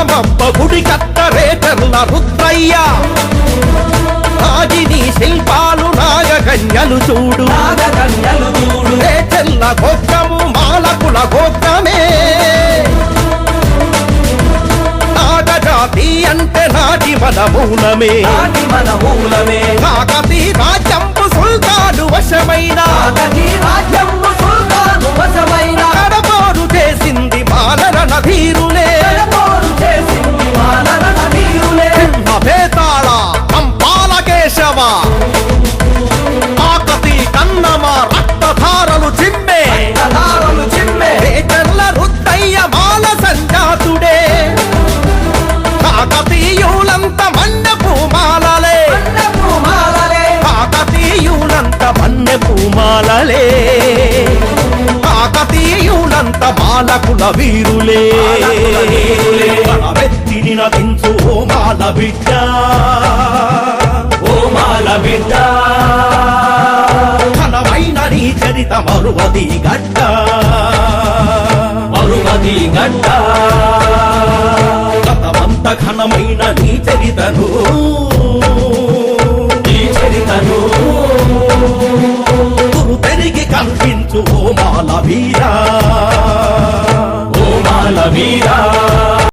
రామప్ప గుడి కత్తరేటర్ల రుద్రయ్య. రాజిని శిల్పాలు నాగకన్యలు చూడు. రేచెల్ల గోత్రము మాలకుల గోత్రమే. నాగజాతి అంటే నాటి మన మూలమే. నాటి మన మూలమే. కాకతీయులంత పూమాలలే కాకతీయులంత బాలకుల వీరులే. వెత్తిని నటించు ఓ మాల బిడ్డ. ఓ మాల బిడ్డ. ఘనమైన నీ చరిత మరువది గడ్డ. మరువది గడ్డ. గతమంత ఘనమైన నీ చరితను. కనిపించు ఓ మాల వీరా.